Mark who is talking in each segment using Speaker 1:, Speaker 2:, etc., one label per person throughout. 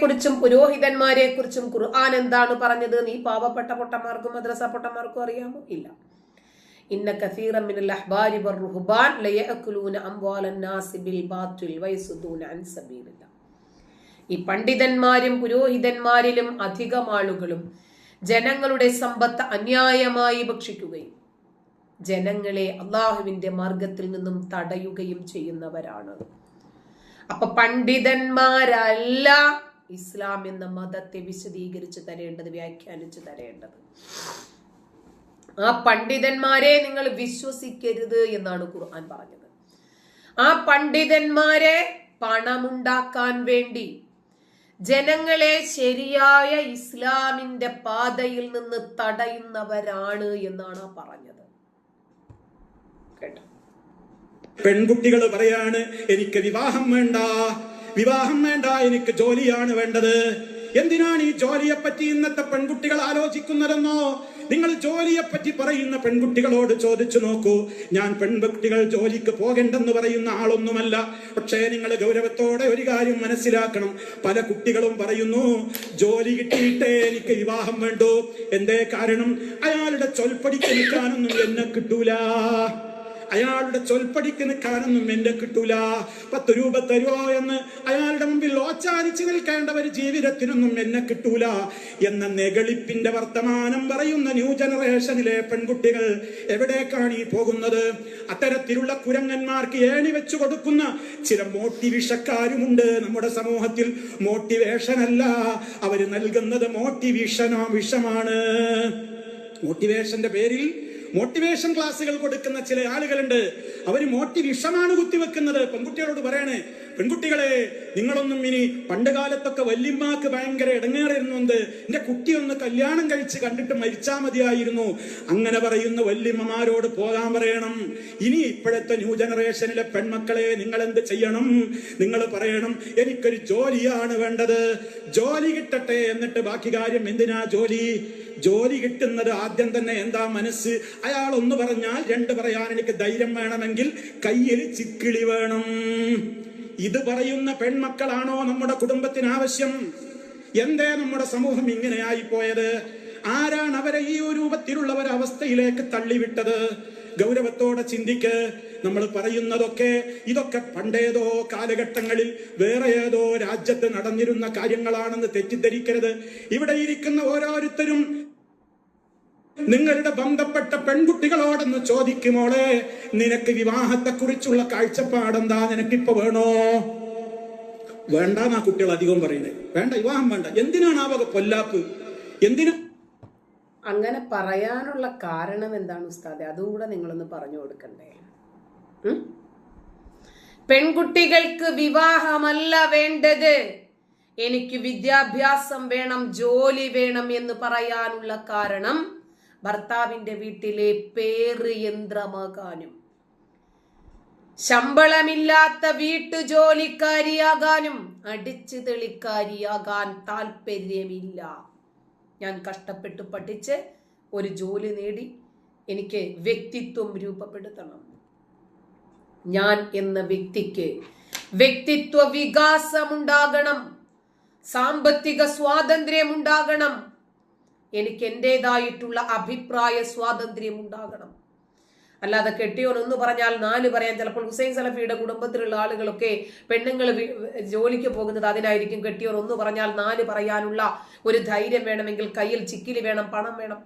Speaker 1: കുറിച്ചും പുരോഹിതന്മാരെ കുറിച്ചും ഖുർആൻ എന്താണ് പറഞ്ഞത്? നീ പാവപ്പെട്ട പൊട്ടന്മാർക്കും മദ്രസ പൊട്ടന്മാർക്കും അറിയാമോ? ഇല്ല. ഇന്ന മിനൽ അഹ്ബാരി നാസി അൻ ഈ പണ്ഡിതന്മാരും പുരോഹിതന്മാരിലും അധികം ആളുകളും ജനങ്ങളുടെ സമ്പത്ത് അന്യായമായി ഭക്ഷിക്കുകയും ജനങ്ങളെ അള്ളാഹുവിന്റെ മാർഗത്തിൽ നിന്നും തടയുകയും ചെയ്യുന്നവരാണ്. അപ്പൊ പണ്ഡിതന്മാരല്ല ഇസ്ലാം എന്ന മതത്തെ വിശദീകരിച്ച് തരേണ്ടത് വ്യാഖ്യാനിച്ച് തരേണ്ടത്. ആ പണ്ഡിതന്മാരെ നിങ്ങൾ വിശ്വസിക്കരുത് എന്നാണ് ഖുർആൻ പറഞ്ഞത്. ആ പണ്ഡിതന്മാരെ പണമുണ്ടാക്കാൻ വേണ്ടി ജനങ്ങളെ ശരിയായ ഇസ്ലാമിന്റെ പാതയിൽ നിന്ന് തടയുന്നവരാണ് എന്നാണ് പറഞ്ഞത്. കേട്ടോ?
Speaker 2: പെൺകുട്ടികൾ പറയാണ് എനിക്ക് വിവാഹം വേണ്ട. വിവാഹം വേണ്ട എനിക്ക് ജോലിയാണ് വേണ്ടത്. എന്തിനാണ് ഈ ജോലിയെ പറ്റി ഇന്നത്തെ പെൺകുട്ടികൾ ആലോചിക്കുന്നതെന്നോ? നിങ്ങൾ ജോലിയെ പറ്റി പറയുന്ന പെൺകുട്ടികളോട് ചോദിച്ചു നോക്കൂ. ഞാൻ പെൺകുട്ടികൾ ജോലിക്ക് പോകണ്ടെന്ന് പറയുന്ന ആളൊന്നുമല്ല. പക്ഷേ നിങ്ങൾ ഗൗരവത്തോടെ ഒരു കാര്യം മനസ്സിലാക്കണം. പല കുട്ടികളും പറയുന്നു ജോലി കിട്ടിയിട്ടേ എനിക്ക് വിവാഹം വേണ്ടു. എന്തേ കാരണം? അയാളുടെ ചൊൽപ്പടിക്ക് നിൽക്കാനൊന്നും എന്നെ കിട്ടൂല. അയാളുടെ ചൊൽപ്പടിക്ക് നിൽക്കാനൊന്നും എന്റെ കിട്ടൂല. പത്ത് രൂപ തരുമോ എന്ന് അയാളുടെ മുമ്പിൽ ഓച്ചാരിച്ചു നിൽക്കേണ്ട ഒരു ജീവിതത്തിനൊന്നും എന്നെ കിട്ടൂല. എന്ന നെകളിപ്പിന്റെ വർത്തമാനം പറയുന്ന ന്യൂ ജനറേഷനിലെ പെൺകുട്ടികൾ എവിടേക്കാണ് ഈ പോകുന്നത്? അത്തരത്തിലുള്ള കുരങ്ങന്മാർക്ക് ഏണി വെച്ചു കൊടുക്കുന്ന ചില മോട്ടിവിഷക്കാരുമുണ്ട് നമ്മുടെ സമൂഹത്തിൽ. മോട്ടിവേഷൻ അല്ല അവർ നൽകുന്നത് മോട്ടിവിഷനോ വിഷമാണ്. മോട്ടിവേഷന്റെ പേരിൽ മോട്ടിവേഷൻ ക്ലാസ്സുകൾ കൊടുക്കുന്ന ചില ആളുകളുണ്ട്. അവർ മോട്ടിവേഷനാണ് കുത്തിവെക്കുന്നത്. പെൺകുട്ടികളോട് പറയണേ പെൺകുട്ടികളെ നിങ്ങളൊന്നും ഇനി പണ്ട് കാലത്തൊക്കെ വല്യമ്മാക്ക് ഭയങ്കര ഇടങ്ങേറായിരുന്നുണ്ട് എന്റെ കുട്ടി ഒന്ന് കല്യാണം കഴിച്ച് കണ്ടിട്ട് മരിച്ചാ മതിയായിരുന്നു. അങ്ങനെ പറയുന്ന വല്യമ്മമാരോട് പോകാൻ പറയണം. ഇനി ഇപ്പോഴത്തെ ന്യൂ ജനറേഷനിലെ പെൺമക്കളെ നിങ്ങൾ എന്ത് ചെയ്യണം? നിങ്ങൾ പറയണം എനിക്കൊരു ജോലിയാണ് വേണ്ടത്. ജോലി കിട്ടട്ടെ എന്നിട്ട് ബാക്കി കാര്യം എന്തിനാ ജോലി? ജോലി കിട്ടുന്നത് ആദ്യം തന്നെ എന്താ മനസ്സ്? അയാൾ ഒന്ന് പറഞ്ഞാൽ രണ്ട് പറയാൻ എനിക്ക് ധൈര്യം വേണമെങ്കിൽ കയ്യിൽ ചിക്കിളി വേണം. ഇത് പറയുന്ന പെൺമക്കളാണോ നമ്മുടെ കുടുംബത്തിന് ആവശ്യം? എന്തേ നമ്മുടെ സമൂഹം ഇങ്ങനെയായി പോയത് ആരാണ് അവരെ ഈ ഒരു രൂപത്തിലുള്ള ഒരു അവസ്ഥയിലേക്ക് തള്ളിവിട്ടത്? ഗൗരവത്തോടെ ചിന്തിക്ക്. നമ്മൾ പറയുന്നതൊക്കെ ഇതൊക്കെ പണ്ടേതോ കാലഘട്ടങ്ങളിൽ വേറെ ഏതോ രാജ്യത്ത് നടന്നിരുന്ന കാര്യങ്ങളാണെന്ന് തെറ്റിദ്ധരിക്കരുത്. ഇവിടെ ഇരിക്കുന്ന ഓരോരുത്തരും നിങ്ങളുടെ ബന്ധപ്പെട്ട പെൺകുട്ടികളോടൊന്ന് ചോദിക്കുമോളെ നിനക്ക് വിവാഹത്തെ കുറിച്ചുള്ള കാഴ്ചപ്പാടെന്താ? നിനക്കിപ്പോ വേണോ? വേണ്ട എന്നാ കുട്ടികൾ അധികം പറയുന്നത് വേണ്ട വിവാഹം വേണ്ട. എന്തിനാണ് ആ വക പൊല്ലാപ്പ്? എന്തിനാ?
Speaker 1: അങ്ങനെ പറയാനുള്ള കാരണം എന്താണ് ഉസ്താദെ? അതും കൂടെ നിങ്ങളൊന്ന് പറഞ്ഞു കൊടുക്കണ്ടേ? പെൺകുട്ടികൾക്ക് വിവാഹമല്ല വേണ്ടത്. എനിക്ക് വിദ്യാഭ്യാസം വേണം ജോലി വേണം എന്ന് പറയാനുള്ള കാരണം ഭർത്താവിന്റെ വീട്ടിലെ പേര് യന്ത്രമാകാനും ശമ്പളമില്ലാത്ത വീട്ടുജോലിക്കാരിയാകാനും അടിച്ചു തെളിക്കാരിയാകാൻ താല്പര്യമില്ല ഞാൻ കഷ്ടപ്പെട്ട് പഠിച്ച് ഒരു ജോലി നേടി എനിക്ക് വ്യക്തിത്വം രൂപപ്പെടുത്തണം. ഞാൻ എന്ന വ്യക്തിക്ക് വ്യക്തിത്വ വികാസമുണ്ടാകണം സാമ്പത്തിക സ്വാതന്ത്ര്യം ഉണ്ടാകണം എനിക്ക് എന്റെതായിട്ടുള്ള അഭിപ്രായ സ്വാതന്ത്ര്യം ഉണ്ടാകണം അല്ലാതെ കെട്ടിയോൻ ഒന്ന് പറഞ്ഞാൽ നാല് പറയാൻ ചിലപ്പോൾ ഹുസൈൻ സലഫിയുടെ കുടുംബത്തിലുള്ള ആളുകളൊക്കെ പെണ്ണുങ്ങൾ ജോലിക്ക് പോകുന്നത് അതിനായിരിക്കും കെട്ടിയോൻ ഒന്ന് പറഞ്ഞാൽ നാല് പറയാനുള്ള ഒരു ധൈര്യം വേണമെങ്കിൽ കയ്യിൽ ചിക്കിലി വേണം പണം വേണം.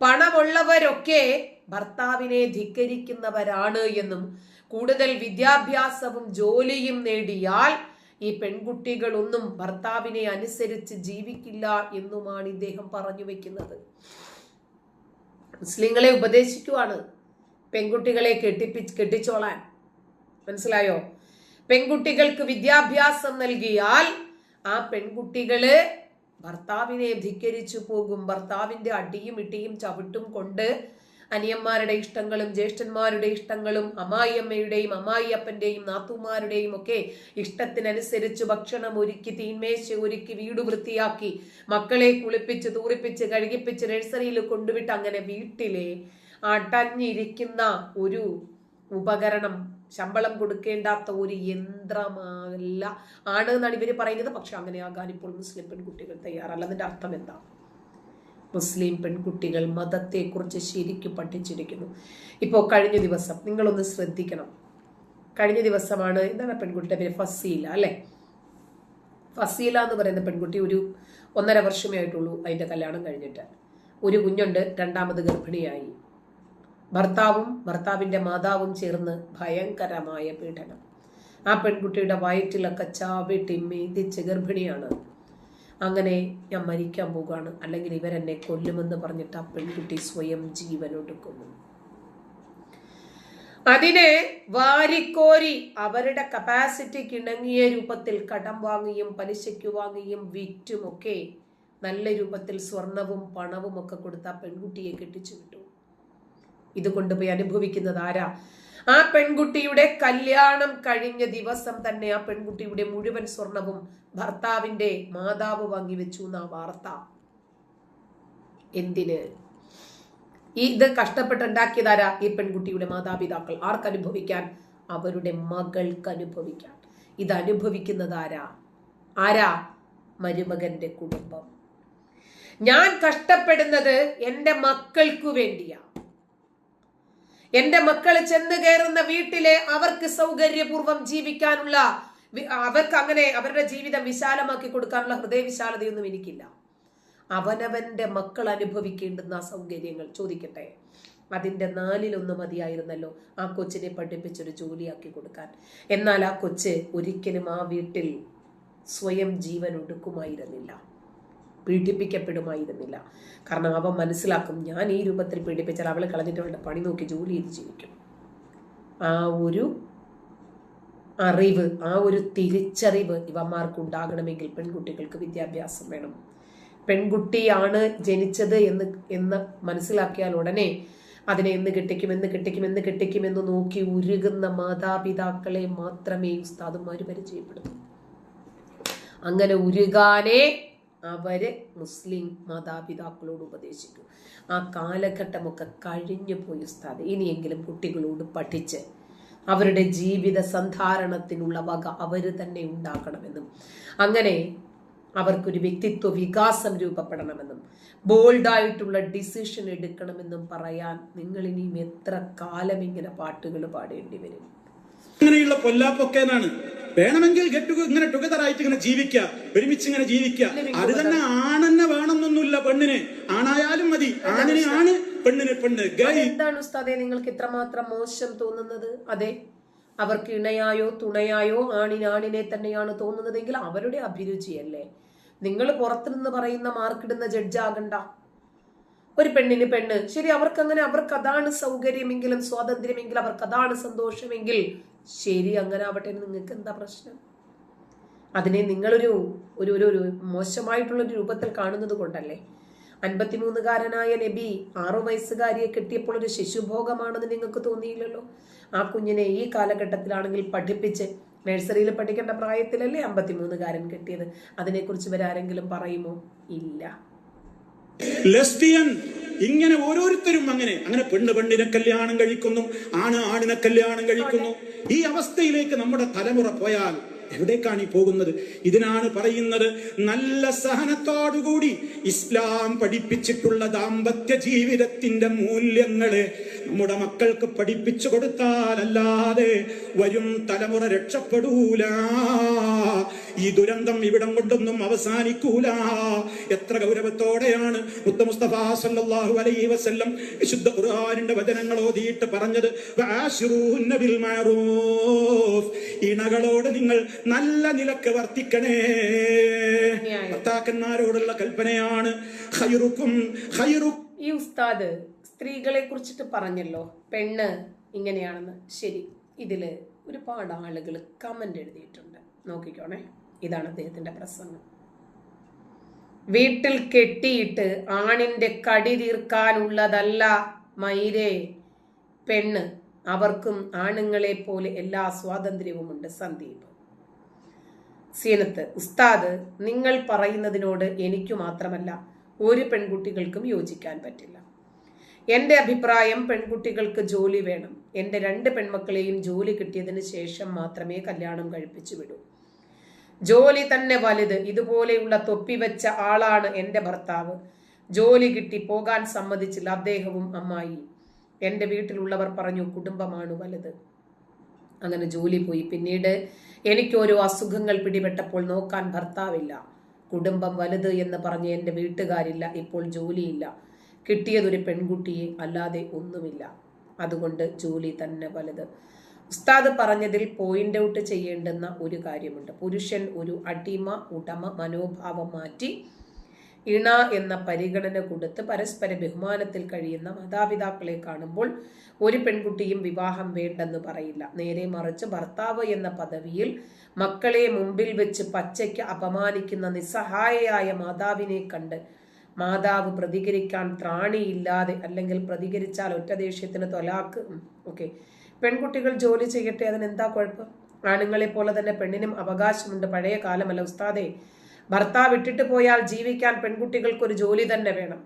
Speaker 1: പണമുള്ളവരൊക്കെ ഭർത്താവിനെ ധിക്കരിക്കുന്നവരാണ് എന്നും കൂടുതൽ വിദ്യാഭ്യാസവും ജോലിയും നേടിയാൽ ഈ പെൺകുട്ടികളൊന്നും ഭർത്താവിനെ അനുസരിച്ച് ജീവിക്കില്ല എന്നുമാണ് ഇദ്ദേഹം പറഞ്ഞു വെക്കുന്നത്. മുസ്ലിങ്ങളെ ഉപദേശിക്കുവാണ്. പെൺകുട്ടികളെ കെട്ടിപ്പി കെട്ടിച്ചോളാൻ. മനസ്സിലായോ? പെൺകുട്ടികൾക്ക് വിദ്യാഭ്യാസം നൽകിയാൽ ആ പെൺകുട്ടികൾ ഭർത്താവിനെ ധിക്കരിച്ചു പോകും. ഭർത്താവിന്റെ അടിയും ഇട്ടിയും ചവിട്ടും കൊണ്ട് അനിയന്മാരുടെ ഇഷ്ടങ്ങളും ജ്യേഷ്ഠന്മാരുടെ ഇഷ്ടങ്ങളും അമ്മായിയമ്മയുടെയും അമ്മായിയപ്പന്റെയും നാത്തുമാരുടെയും ഒക്കെ ഇഷ്ടത്തിനനുസരിച്ച് ഭക്ഷണം ഒരുക്കി തീന്മേശ ഒരുക്കി വീട് വൃത്തിയാക്കി മക്കളെ കുളിപ്പിച്ച് തൂറിപ്പിച്ച് കഴുകിപ്പിച്ച് നഴ്സറിയിൽ കൊണ്ടുവിട്ട് അങ്ങനെ വീട്ടിലെ അടഞ്ഞിരിക്കുന്ന ഒരു ഉപകരണം ശമ്പളം കൊടുക്കേണ്ടാത്ത ഒരു യന്ത്രമല്ല. ആണ് എന്നാണ് ഇവർ പറയുന്നത്. പക്ഷെ അങ്ങനെ ആകാൻ ഇപ്പോൾ മുസ്ലിം പെൺകുട്ടികൾ തയ്യാറല്ല. അതിന്റെ അർത്ഥം എന്താ? മുസ്ലിം പെൺകുട്ടികൾ മതത്തെക്കുറിച്ച് ശരിക്കും പഠിച്ചിരിക്കുന്നു. ഇപ്പോൾ കഴിഞ്ഞ ദിവസം നിങ്ങളൊന്ന് ശ്രദ്ധിക്കണം. കഴിഞ്ഞ ദിവസമാണ് എന്താണ് പെൺകുട്ടിയുടെ പേര്? ഫസീല അല്ലേ? ഫസീല എന്ന് പറയുന്ന പെൺകുട്ടി ഒരു ഒന്നര വർഷമേ ആയിട്ടുള്ളൂ അതിന്റെ കല്യാണം കഴിഞ്ഞിട്ട്. ഒരു കുഞ്ഞുണ്ട് രണ്ടാമത് ഗർഭിണിയായി. ഭർത്താവും ഭർത്താവിന്റെ മാതാവും ചേർന്ന് ഭയങ്കരമായ പീഡനം. ആ പെൺകുട്ടിയുടെ വയറ്റിലൊക്കെ ചാവിട്ടി മേതിച്ച് ഗർഭിണിയാണ്. അങ്ങനെ ഞാൻ മരിക്കാൻ പോവുകയാണ്. അല്ലെങ്കിൽ ഇവരെന്നെ കൊല്ലുമെന്ന് പറഞ്ഞിട്ട് ആ പെൺകുട്ടി സ്വയം ജീവനൊടുക്കുന്നു. അതിനെ വാരിക്കോരി അവരുടെ കപ്പാസിറ്റിക്ക് ഇണങ്ങിയ രൂപത്തിൽ കടം വാങ്ങിയും പലിശയ്ക്ക് വാങ്ങിയും വിറ്റുമൊക്കെ നല്ല രൂപത്തിൽ സ്വർണവും പണവും ഒക്കെ കൊടുത്ത പെൺകുട്ടിയെ കെട്ടിച്ചു വിട്ടു ഇത് കൊണ്ടുപോയി അനുഭവിക്കുന്നത് ആരാ? ആ പെൺകുട്ടിയുടെ കല്യാണം കഴിഞ്ഞ ദിവസം തന്നെ ആ പെൺകുട്ടിയുടെ മുഴുവൻ സ്വർണവും ഭർത്താവിന്റെ മാതാവ് വാങ്ങിവെച്ചു എന്ന വാർത്ത. എന്തിന്? ഇത് കഷ്ടപ്പെട്ടുണ്ടാക്കിയതാരാ ഈ പെൺകുട്ടിയുടെ മാതാപിതാക്കൾ? ആർക്ക് അനുഭവിക്കാൻ അവരുടെ മകൾക്ക് അനുഭവിക്കാൻ ഇത് അനുഭവിക്കുന്നത് ആരാ? ആരാ? മരുമകന്റെ കുടുംബം. ഞാൻ കഷ്ടപ്പെടുന്നത് എന്റെ മക്കൾക്കു വേണ്ടിയാ. എന്റെ മക്കൾ ചെന്ന് കയറുന്ന വീട്ടിലെ അവർക്ക് സൗകര്യപൂർവം ജീവിക്കാനുള്ള അവർക്ക് അങ്ങനെ അവരുടെ ജീവിതം വിശാലമാക്കി കൊടുക്കാനുള്ള ഹൃദയവിശാലതയൊന്നും എനിക്കില്ല. അവനവന്റെ മക്കൾ അനുഭവിക്കേണ്ടുന്ന സൗകര്യങ്ങൾ ചോദിക്കട്ടെ? അതിന്റെ നാലിലൊന്ന് മതിയായിരുന്നല്ലോ ആ കൊച്ചിനെ പഠിപ്പിച്ചൊരു ജോലിയാക്കി കൊടുക്കാൻ. എന്നാൽ ആ കൊച്ച് ഒരിക്കലും ആ വീട്ടിൽ സ്വയം ജീവൻ ഒടുക്കുമായിരുന്നില്ല. പീഡിപ്പിക്കപ്പെടുമായിരുന്നില്ല. കാരണം അവൻ മനസ്സിലാക്കും ഞാൻ ഈ രൂപത്തിൽ പീഡിപ്പിച്ചാൽ അവളെ കളഞ്ഞിട്ട് അവളുടെ പണി നോക്കി ജോലി ചെയ്ത് ജീവിക്കും. ആ ഒരു അറിവ് ആ ഒരു തിരിച്ചറിവ് ഇവന്മാർക്ക് ഉണ്ടാകണമെങ്കിൽ പെൺകുട്ടികൾക്ക് വിദ്യാഭ്യാസം വേണം. പെൺകുട്ടിയാണ് ജനിച്ചത് എന്ന് എന്ന് മനസ്സിലാക്കിയാൽ ഉടനെ അതിനെ എന്ന് കെട്ടിക്കും എന്ന് കെട്ടിക്കും എന്ന് കെട്ടിക്കും എന്ന് നോക്കി ഉരുകുന്ന മാതാപിതാക്കളെ മാത്രമേ ഉസ്താദുമാർ പരിചയപ്പെടുന്നു അങ്ങനെ ഉരുകാനേ അവർ മുസ്ലിം മാതാപിതാക്കളോട് ഉപദേശിക്കും ആ കാലഘട്ടമൊക്കെ കഴിഞ്ഞു പോയി ഉസ്താദ്. ഇനിയെങ്കിലും കുട്ടികളോട് പഠിച്ച് അവരുടെ ജീവിത സന്ധാരണത്തിനുള്ള വക അവർ തന്നെ ഉണ്ടാക്കണമെന്നും അങ്ങനെ അവർക്കൊരു വ്യക്തിത്വ വികാസം രൂപപ്പെടണമെന്നും ബോൾഡായിട്ടുള്ള ഡിസിഷൻ എടുക്കണമെന്നും പറയാൻ നിങ്ങൾ ഇനിയും എത്ര കാലം ഇങ്ങനെ പാട്ടുകൾ പാടേണ്ടി വരും.
Speaker 2: അങ്ങനെയുള്ള പൊല്ലാപ്പൊക്കെ എന്നാണ് വേണമെങ്കിൽ ഗെറ്റ് ഇങ്ങനെ ടുഗദർ ആയിട്ട് ഇങ്ങനെ ജീവിക്കുക ഒരുമിച്ച് ഇങ്ങനെ ജീവിക്കുക. അത് തന്നെ ആണെന്നെ വേണമെന്നൊന്നുമില്ല പെണ്ണിന്. ആണായാലും മതി. ആണിന് ആണ് പെണ്ണിന് പെണ്ണ്.
Speaker 1: എന്താണ് ഉസ്താദെ നിങ്ങൾക്ക് ഇത്രമാത്രം മോശം തോന്നുന്നത്? അതെ. അവർക്ക് ഇണയായോ തുണയായോ ആണിനാണിനെ തന്നെയാണ് തോന്നുന്നതെങ്കിൽ അവരുടെ അഭിരുചിയല്ലേ? നിങ്ങൾ പുറത്തുനിന്ന് പറയുന്ന മാർക്കിടുന്ന ജഡ്ജാകണ്ട ഒരു പെണ്ണിന് പെണ്ണ്. ശരി അവർക്ക് അങ്ങനെ അവർക്ക് അതാണ് സൗകര്യമെങ്കിലും സ്വാതന്ത്ര്യമെങ്കിൽ അവർക്ക് അതാണ് സന്തോഷമെങ്കിൽ ശരി അങ്ങനെ ആവട്ടെ നിങ്ങൾക്ക് എന്താ പ്രശ്നം? അതിനെ നിങ്ങളൊരു ഒരു ഒരു ഒരു മോശമായിട്ടുള്ളൊരു രൂപത്തിൽ കാണുന്നത് കൊണ്ടല്ലേ? അൻപത്തിമൂന്നുകാരനായ നബി ആറു വയസ്സുകാരിയെ കിട്ടിയപ്പോൾ ഒരു ശിശുഭോഗമാണെന്ന് നിങ്ങൾക്ക് തോന്നിയില്ലല്ലോ? ആ കുഞ്ഞിനെ ഈ കാലഘട്ടത്തിലാണെങ്കിൽ പഠിപ്പിച്ച് നഴ്സറിയിൽ പഠിക്കേണ്ട പ്രായത്തിലല്ലേ അമ്പത്തിമൂന്നുകാരൻ കിട്ടിയത്? അതിനെക്കുറിച്ച് ഇവരാരെങ്കിലും പറയുമോ? ഇല്ല.
Speaker 2: ലെസ്ബിയൻ ഇങ്ങനെ ഓരോരുത്തരും അങ്ങനെ അങ്ങനെ പെണ്ണ് പെണ്ണിനെ കല്യാണം കഴിക്കുന്നു ആണ് ആണിനെ കല്യാണം കഴിക്കുന്നു. ഈ അവസ്ഥയിലേക്ക് നമ്മുടെ തലമുറ പോയാൽ എവിടേക്കാണ് ഈ പോകുന്നത്? ഇതിനാണ് പറയുന്നത് നല്ല സഹനത്തോടുകൂടി ഇസ്ലാം പഠിപ്പിച്ചിട്ടുള്ള ദാമ്പത്യ ജീവിതത്തിന്റെ മൂല്യങ്ങളെ നമ്മുടെ മക്കൾക്ക് പഠിപ്പിച്ചു കൊടുത്താലല്ലാതെ വരും തലമുറ രക്ഷപ്പെടൂല. ഈ ദുരന്തം ഇവിടം കൊണ്ടൊന്നും അവസാനിക്കൂല. എത്ര ഗൗരവത്തോടെയാണ് മുസ്തഫ സല്ലല്ലാഹു അലൈഹി വസല്ലം വിശുദ്ധ ഖുർആനിന്റെ വചനങ്ങൾ ഓതിയിട്ട് പറഞ്ഞത്. ബിൽ മഅറൂഫ് ഇണകളോട് നിങ്ങൾ നല്ല നിലയ്ക്ക് വർത്തിക്കണേ. ഭർത്താക്കന്മാരോടുള്ള കൽപ്പനയാണ്. ഖൈറുക്കും ഖൈറു
Speaker 1: ഈ ഉസ്താദ് സ്ത്രീകളെ കുറിച്ചിട്ട് പറഞ്ഞല്ലോ പെണ്ണ് ഇങ്ങനെയാണെന്ന്. ശരി ഇതിൽ ഒരുപാട് ആളുകൾ കമന്റ് എഴുതിയിട്ടുണ്ട്. നോക്കിക്കോണേ ഇതാണ് അദ്ദേഹത്തിന്റെ പ്രസംഗം. വീട്ടിൽ കെട്ടിയിട്ട് ആണിന്റെ കടി തീർക്കാനുള്ളതല്ല മൈരേ. പെണ്ണ് അവർക്കും ആണുങ്ങളെ പോലെ എല്ലാ സ്വാതന്ത്ര്യവുമുണ്ട് സന്ദീപ്. സീനത്ത് ഉസ്താദ് നിങ്ങൾ പറയുന്നതിനോട് എനിക്കു മാത്രമല്ല ഒരു പെൺകുട്ടികൾക്കും യോജിക്കാൻ പറ്റില്ല. എന്റെ അഭിപ്രായം പെൺകുട്ടികൾക്ക് ജോലി വേണം. എന്റെ രണ്ട് പെൺമക്കളെയും ജോലി കിട്ടിയതിന് ശേഷം മാത്രമേ കല്യാണം കഴിപ്പിച്ചു വിടൂ. ജോലി തന്നെ വലുത് ഇതുപോലെയുള്ള തൊപ്പി വെച്ച ആളാണ് എന്റെ ഭർത്താവ്. ജോലി കിട്ടി പോകാൻ സമ്മതിച്ചില്ല അദ്ദേഹവും അമ്മായി. എന്റെ വീട്ടിലുള്ളവർ പറഞ്ഞു കുടുംബമാണ് വലുത്. അങ്ങനെ ജോലി പോയി. പിന്നീട് എനിക്കോരോ അസുഖങ്ങൾ പിടിപെട്ടപ്പോൾ നോക്കാൻ ഭർത്താവില്ല. കുടുംബം വലുത് എന്ന് പറഞ്ഞ് എന്റെ വീട്ടുകാരില്ല ഇപ്പോൾ ജോലിയില്ല. കിട്ടിയതൊരു പെൺകുട്ടിയെ അല്ലാതെ ഒന്നുമില്ല. അതുകൊണ്ട് ജോലി തന്നെ വലുത്. ഉസ്താദ് പറഞ്ഞതിൽ പോയിന്റ് ഔട്ട് ചെയ്യേണ്ടുന്ന ഒരു കാര്യമുണ്ട്. പുരുഷൻ ഒരു അടിമ ഉടമ മനോഭാവം മാറ്റി ഇണ എന്ന പരിഗണന കൊടുത്ത് പരസ്പര ബഹുമാനത്തിൽ കഴിയുന്ന മാതാപിതാക്കളെ കാണുമ്പോൾ ഒരു പെൺകുട്ടിയും വിവാഹം വേണ്ടെന്ന് പറയില്ല. നേരെ മറിച്ച് ഭർത്താവ് എന്ന പദവിയിൽ മക്കളെ മുമ്പിൽ വെച്ച് പച്ചയ്ക്ക് അപമാനിക്കുന്ന നിസ്സഹായയായ മാതാവിനെ കണ്ട് മാതാവ് പ്രതികരിക്കാൻ ത്രാണിയില്ലാതെ അല്ലെങ്കിൽ പ്രതികരിച്ചാൽ ഒറ്റ ദേഷ്യത്തിന് തൊലാക്ക്. ഓക്കെ. പെൺകുട്ടികൾ ജോലി ചെയ്യട്ടെ അതിനെന്താ കുഴപ്പം? ആണുങ്ങളെ പോലെ തന്നെ പെണ്ണിനും അവകാശമുണ്ട്. പഴയ കാലമല്ല ഉസ്താദെ. ഭർത്താവ് ഇട്ടിട്ട് പോയാൽ ജീവിക്കാൻ പെൺകുട്ടികൾക്കൊരു ജോലി തന്നെ വേണം.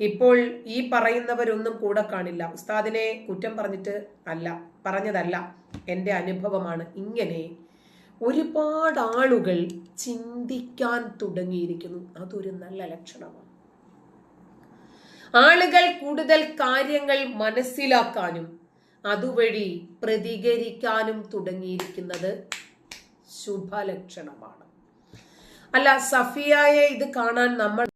Speaker 1: ഇപ്പോൾ ഈ പറയുന്നവരൊന്നും കൂടെ കാണില്ല. ഉസ്താദിനെ കുറ്റം പറഞ്ഞിട്ട് അല്ല പറഞ്ഞതല്ല. എന്റെ അനുഭവമാണ് ഇങ്ങനെ ഒരുപാട് ആളുകൾ ചിന്തിക്കാൻ തുടങ്ങിയിരിക്കുന്നു. അതൊരു നല്ല ലക്ഷണമാണ്. ആളുകൾ കൂടുതൽ കാര്യങ്ങൾ മനസ്സിലാക്കാനും അതുവഴി പ്രതികരിക്കാനും തുടങ്ങിയിരിക്കുന്നത് ശുഭലക്ഷണമാണ്. അല്ല സഫിയായെ ഇത് കാണാൻ നമ്മൾ